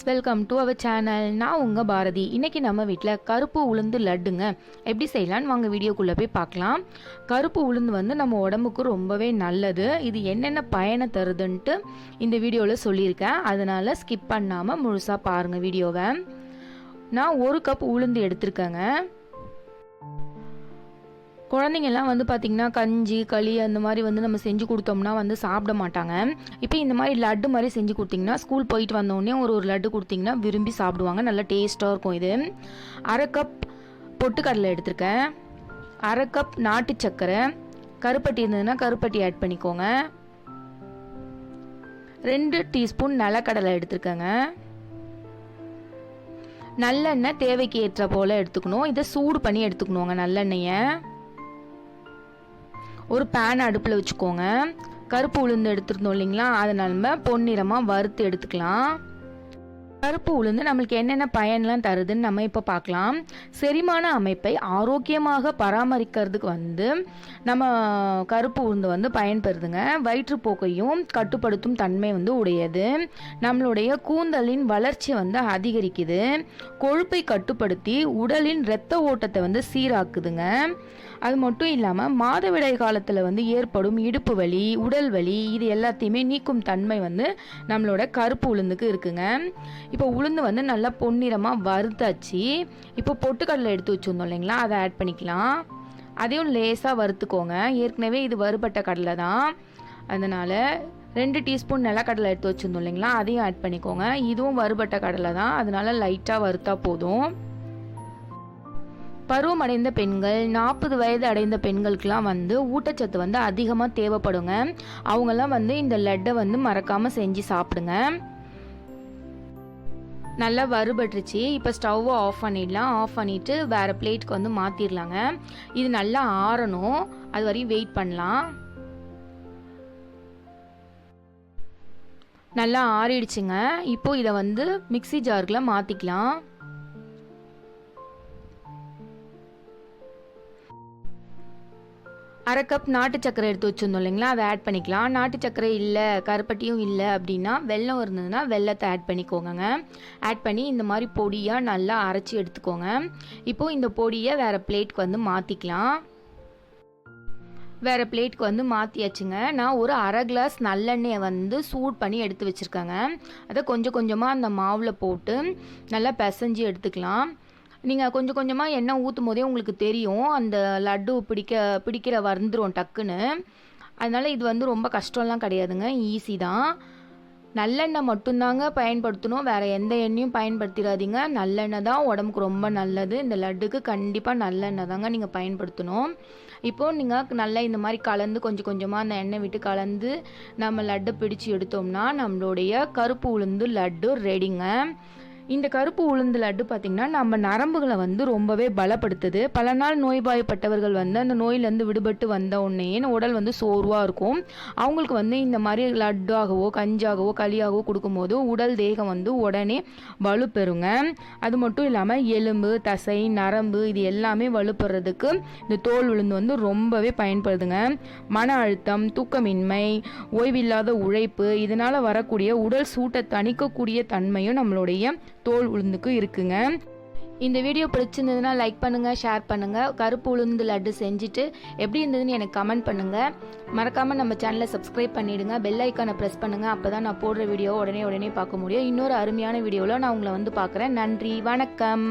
Friends welcome to our channel நான் உங்கள் பாரதி. இன்றைக்கி நம்ம வீட்டில் கருப்பு உளுந்து லட்டுங்க. எப்படி செய்யலான்னு வாங்க வீடியோக்குள்ளே போய் பார்க்கலாம். கருப்பு உளுந்து வந்து நம்ம உடம்புக்கு ரொம்பவே நல்லது. இது என்னென்ன பயனை தருதுன்ட்டு இந்த வீடியோவில் சொல்லியிருக்கேன். அதனால் ஸ்கிப் பண்ணாமல் முழுசாக பாருங்கள் வீடியோவை. நான் ஒரு கப் உளுந்து எடுத்திருக்கேங்க. குழந்தைங்கள்லாம் வந்து பார்த்திங்கன்னா கஞ்சி களி அந்த மாதிரி வந்து நம்ம செஞ்சு கொடுத்தோம்னா வந்து சாப்பிட மாட்டாங்க. இப்போ இந்த மாதிரி லட்டு மாதிரி செஞ்சு கொடுத்திங்கன்னா ஸ்கூல் போயிட்டு வந்தோடனே ஒரு ஒரு லட்டு கொடுத்திங்கன்னா விரும்பி சாப்பிடுவாங்க. நல்லா டேஸ்ட்டாக இருக்கும் இது. அரை கப் பொட்டுக்கடலை எடுத்திருக்கேன். அரை கப் நாட்டு சர்க்கரை. கருப்பட்டி இருந்ததுன்னா கருப்பட்டி ஆட் பண்ணிக்கோங்க. ரெண்டு டீஸ்பூன் நிலக்கடலை எடுத்துருக்கேங்க. நல்லெண்ணெய் தேவைக்கு ஏற்ற போல் எடுத்துக்கணும். இதை சூடு பண்ணி எடுத்துக்கணுங்க நல்லெண்ணெயை. ஒரு பேன் அடுப்பில் வச்சுக்கோங்க. கருப்பு உளுந்து எடுத்துருந்தோம் இல்லைங்களா? அதை நம்ம பொன்னிறமாக வறுத்து எடுத்துக்கலாம். கருப்பு உளுந்து நம்மளுக்கு என்னென்ன பயன்லாம் தருதுன்னு நம்ம இப்போ பார்க்கலாம். செரிமான அமைப்பை ஆரோக்கியமாக பராமரிக்கிறதுக்கு வந்து நம்ம கருப்பு உளுந்து வந்து பயன்பெறுதுங்க. வயிற்றுப்போக்கையும் கட்டுப்படுத்தும் தன்மை வந்து உடையது. நம்மளுடைய கூந்தலின் வளர்ச்சி வந்து அதிகரிக்குது. கொழுப்பை கட்டுப்படுத்தி உடலின் இரத்த ஓட்டத்தை வந்து சீராக்குதுங்க. அது மட்டும் இல்லாமல் மாதவிடை காலத்தில் வந்து ஏற்படும் இடுப்பு வலி உடல் வலி இது எல்லாத்தையுமே நீக்கும் தன்மை வந்து நம்மளோட கருப்பு உளுந்துக்கு இருக்குங்க. இப்போ உளுந்து வந்து நல்லா பொன்னிறமாக வறுத்தாச்சு. இப்போ பொட்டுக்கடலை எடுத்து வச்சுருந்தோம் இல்லைங்களா? அதை ஆட் பண்ணிக்கலாம். அதையும் லேசாக வறுத்துக்கோங்க. ஏற்கனவே இது வறுபட்ட கடலை தான். அதனால் ரெண்டு டீஸ்பூன் நிலக்கடலை எடுத்து வச்சுருந்தோம் இல்லைங்களா? அதையும் ஆட் பண்ணிக்கோங்க. இதுவும் வறுபட்ட கடலை தான். அதனால் லைட்டாக வறுத்தா போதும். பருவம் அடைந்த பெண்கள் நாற்பது வயது அடைந்த பெண்களுக்கெல்லாம் வந்து ஊட்டச்சத்து வந்து அதிகமாக தேவைப்படுங்க. அவங்கெல்லாம் வந்து இந்த லட்டை வந்து மறக்காமல் செஞ்சு சாப்பிடுங்க. நல்லா வறுபட்டுருச்சு. இப்போ ஸ்டவ்வை ஆஃப் பண்ணிடலாம். ஆஃப் பண்ணிவிட்டு வேறு பிளேட்டுக்கு வந்து மாற்றிடலாங்க இது நல்லா ஆறணும். அது வரையும் வெயிட் பண்ணலாம். நல்லா ஆறிடுச்சுங்க. இப்போது இதை வந்து மிக்சி ஜாருக்குள்ள மாற்றிக்கலாம் அரை கப் நாட்டு சக்கரை எடுத்து வச்சுருந்தோம் இல்லைங்களா? அதை ஆட் பண்ணிக்கலாம். நாட்டு சக்கரை இல்லை கருப்பட்டியும் இல்லை அப்படின்னா வெல்லம் இருந்ததுன்னா வெள்ளத்தை ஆட் பண்ணிக்கோங்க ஆட் பண்ணி இந்த மாதிரி பொடியாக நல்லா அரைச்சி எடுத்துக்கோங்க. இப்போது இந்த பொடியை வேறு பிளேட்க்கு வந்து மாற்றிக்கலாம் வேறு பிளேட்க்கு வந்து மாற்றியாச்சுங்க நான் ஒரு அரை கிளாஸ் நல்லெண்ணெயை வந்து சூட் பண்ணி எடுத்து வச்சுருக்கேங்க. அதை கொஞ்சம் கொஞ்சமாக அந்த மாவில் போட்டு நல்லா பிசைஞ்சு எடுத்துக்கலாம். நீங்கள் கொஞ்சம் கொஞ்சமாக எண்ணெய் ஊற்றும் போதே உங்களுக்கு தெரியும். அந்த லட்டு பிடிக்க பிடிக்கிற வந்துடும் டக்குன்னு. அதனால் இது வந்து ரொம்ப கஷ்டம்லாம் கிடையாதுங்க. ஈஸி தான். நல்லெண்ணெய் மட்டும்தாங்க பயன்படுத்தணும். வேறு எந்த எண்ணெயும் பயன்படுத்திடாதீங்க. நல்லெண்ணெய் தான் உடம்புக்கு ரொம்ப நல்லது. இந்த லட்டுக்கு கண்டிப்பாக நல்லெண்ணெய் தாங்க நீங்கள் பயன்படுத்தணும். இப்போது நீங்கள் நல்லா இந்த மாதிரி கலந்து கொஞ்சம் கொஞ்சமாக அந்த எண்ணெய் விட்டு கலந்து நம்ம லட்டு பிடிச்சி எடுத்தோம்னா நம்மளுடைய கருப்பு உளுந்து லட்டு ரெடிங்க இந்த கருப்பு உளுந்து லட்டு பார்த்திங்கன்னா நம்ம நரம்புகளை வந்து ரொம்பவே பலப்படுத்துது. பல நாள் நோய்வாய்ப்பட்டவர்கள் வந்து அந்த நோயிலேருந்து விடுபட்டு வந்த உடனே உடல் வந்து சோர்வாக இருக்கும். அவங்களுக்கு வந்து இந்த மாதிரி லட்டாகவோ கஞ்சாகவோ களியாகவோ கொடுக்கும்போது உடல் தேகம் வந்து உடனே வலுப்பெறுங்க அது மட்டும் இல்லாமல் எலும்பு தசை நரம்பு இது எல்லாமே வலுப்படுறதுக்கு இந்த தோல் உளுந்து வந்து ரொம்பவே பயன்படுதுங்க. மன அழுத்தம் தூக்கமின்மை ஓய்வில்லாத உழைப்பு இதனால் வரக்கூடிய உடல் சூட்டை தணிக்கக்கூடிய தன்மையும் நம்மளுடைய தோல் உளுந்துக்கும் இருக்குங்க. இந்த வீடியோ பிடிச்சிருந்ததுன்னா லைக் பண்ணுங்கள் ஷேர் பண்ணுங்கள் கருப்பு உளுந்து லட்டு செஞ்சுட்டு எப்படி இருந்ததுன்னு எனக்கு கமெண்ட் பண்ணுங்கள் மறக்காமல் நம்ம சேனலை சப்ஸ்கிரைப் பண்ணிவிடுங்க பெல் ஐக்கானை ப்ரெஸ் பண்ணுங்கள் அப்போ தான் நான் போடுற வீடியோ உடனே உடனே பார்க்க முடியும். இன்னொரு அருமையான வீடியோவில் நான் உங்களை வந்து பார்க்குறேன். நன்றி வணக்கம்.